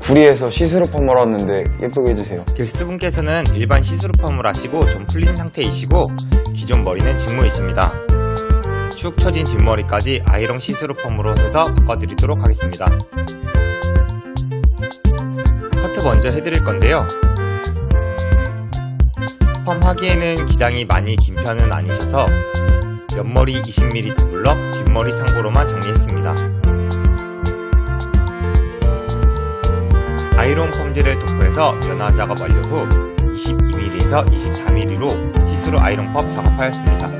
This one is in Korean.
구리에서 시스루 펌을 왔는데 예쁘게 해주세요. 게스트분께서는 일반 시스루 펌을 하시고 좀 풀린 상태이시고 기존 머리는 직모이십니다. 축 처진 뒷머리까지 아이롱 시스루 펌으로 해서 바꿔드리도록 하겠습니다. 커트 먼저 해드릴 건데요. 펌 하기에는 기장이 많이 긴 편은 아니셔서 옆머리 20mm 두블럭, 뒷머리 상고로만 정리했습니다. 아이론 펌지를 도포해서 연화 작업 완료 후 22mm에서 24mm로 시스루 아이론 펌 작업하였습니다.